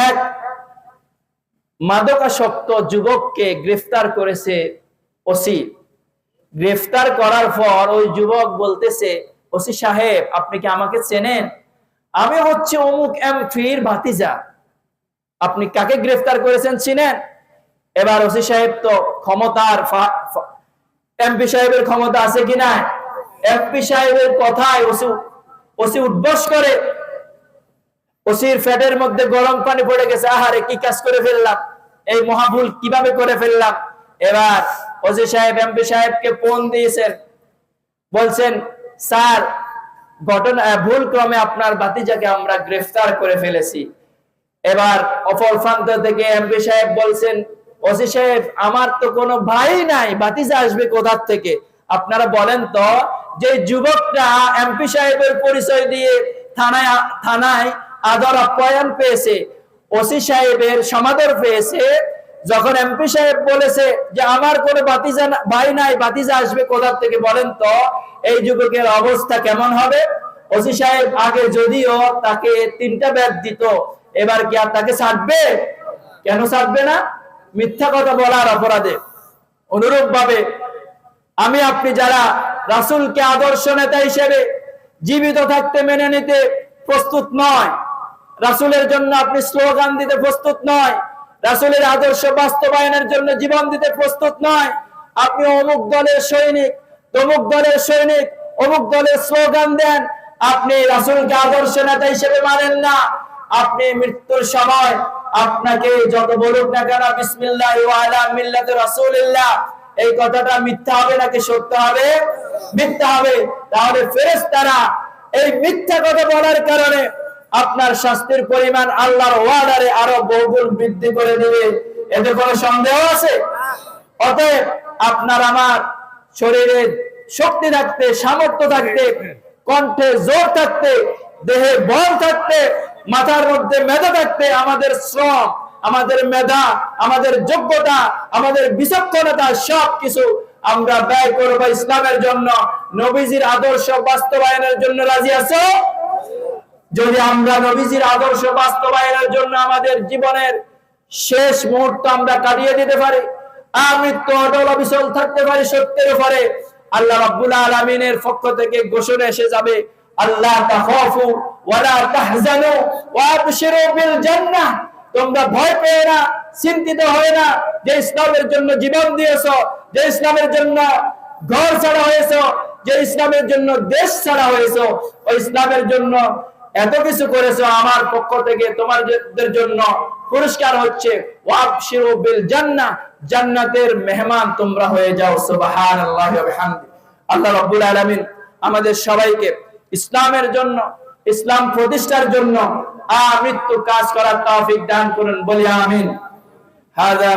এক মাদকাসক্ত যুবককে গ্রেফতার করেছে ওসি। গ্রেফতার করার পর ওই যুবক বলতেছে, ওসি সাহেব, আপনি কি আমাকে চেনেন? আমি হচ্ছে অমুক এমপির ভাতিজা। আপনি কাকে গ্রেফতার করেছেন চিনেন? এবার ওসি সাহেব তো ক্ষমতার এমপি সাহেবের ক্ষমতা আছে কিনা এমপি সাহেবের কথায় ওসি ওসি উদ্বোস করে ওসির ফ্যাটের মধ্যে গরম পানি পড়ে গেছে, আহারে কি কাজ করে ফেললাম? এই মহাভুল কীভাবে করে ফেললাম? এবার ওসি সাহেব এমপি সাহেবকে ফোন দিয়েছেন। বলছেন, স্যার, ঘটনা ভুল ক্রমে আপনার বাতিজাকে আমরা গ্রেফতার করে ফেলেছি। এবার অপর প্রান্ত থেকে এমপি সাহেব বলছেন, ওসি সাহেব, আমার তো কোনো ভাই নাই বাতিজা আসবে কোথার থেকে? আপনারা বলেন তো, যে যুবকটা এমপি সাহেবের পরিচয় দিয়ে থানায় থানায় আদর আপ্যায়ন পেয়েছে, ওসি সাহেবের সমাদর পেয়েছে, যখন এমপি সাহেব বলেছে যে আমার কোনো বাতিজা ভাই নাই বাতিজা আসবে কোথার থেকে বলেন তো, এই যুবকের অবস্থা কেমন হবে? ওসি সাহেব আগে যদিও তাকে তিনটা দিত, এবার কি আর তাকে ছাড়বে কেন ছাড়বে না? মিথ্যা কথা বলার অপরাধে। অনুরূপ ভাবে আমি আপনি যারা রাসূলকে আদর্শ নেতা হিসেবে জীবিত থাকতে মেনে নিতে প্রস্তুত নয় রাসূলের জন্য আপনি স্লোগান দিতে প্রস্তুত নয়। রাসূলের আদর্শ বাস্তবায়নের জন্য জীবন দিতে প্রস্তুত নয়। আপনি অমুক দলের সৈনিক, তমুক দলের সৈনিক, অমুক দলের স্লোগান দেন। আপনি রাসূলকে আদর্শ নেতা হিসেবে মানেন না। আপনি মৃত্যুর সময় আপনাকে যত বলুক না কেন, বিসমিল্লাহ এই কথাটা মিথ্যা হবে নাকি সত্য হবে? মিথ্যা হবে। তাহলে ফেরেস তারা এই মিথ্যা কথা বলার কারণে আপনার শাস্তির পরিমাণ আল্লাহর ওয়াদারে আরও বহুগুণ বৃদ্ধি করে দেবে। এতে কোনো সন্দেহ আছে? অতএব আপনার আমার শরীরে শক্তি থাকতে, সামর্থ্য থাকতে, কণ্ঠে জোর থাকতে, দেহে বল থাকতে, মাথার মধ্যে মেধা থাকতে আমাদের শ্রম, আমাদের মেধা, আমাদের যোগ্যতা, আমাদের বিচক্ষণতা সব কিছু আমরা ব্যয় করব ইসলামের জন্য। নবীজির আদর্শ বাস্তবায়নের জন্য রাজি আছো? যদি আমরা নবীজির আদর্শ বাস্তবায়নের জন্য আমাদের জীবনের শেষ মুহূর্ত আমরা কাটিয়ে দিতে পারি, আর মৃত্যু অটল অবিচল থাকতে পারি সত্যের উপরে, আল্লাহ রাব্বুল আলামিনের পক্ষ থেকে ঘোষণা এসে যাবে আল্লাহ তাহজানু ওয়া আবশিরু বিল জান্নাহ। তোমরা ভয় না, চিন্তিত না, যে ইসলামের জন্য জীবন দিয়েছ, যে ইসলামের জন্য ঘর ছাড়া হয়েছো, যে ইসলামের জন্য দেশ ছাড়া হয়েছো ওই ইসলামের জন্য এত কিছু করেছ আমার পক্ষ থেকে তোমাদের জন্য পুরস্কার হচ্ছে। জান্নাতের মেহমান তোমরা হয়ে যাও আল্লাহ রাব্বুল আলামিন আমাদের সবাইকে ইসলামের জন্য, ইসলাম প্রতিষ্ঠার জন্য আমৃত্যু কাজ করার তৌফিক দান করুন, বলি আমিন। হাযা